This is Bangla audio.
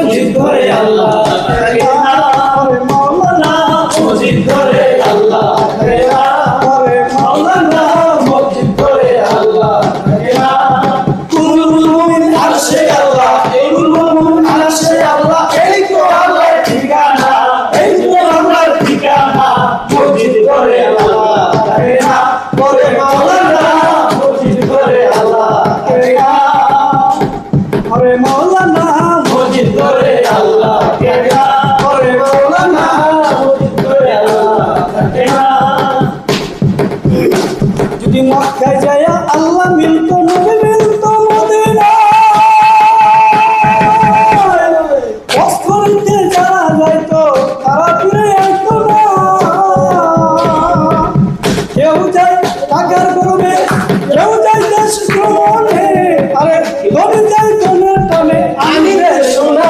মসজিদ করে আল্লাহ মাওলানা। মসজিদ করে আল্লাহ মাওলানা। মসজিদ করে আল্লাহ থাকে মুমিন আরশে আল্লাহ মক্কায় যায় আল্লাহ মিলতো নবী মিলতো মদিনা। অস্করিতে যারা যাইতো, তারা ফিরে আসতো না। কেউ যায় টাকার গরমে কেউ যায় দেশ ভ্রমণে আমি সোনা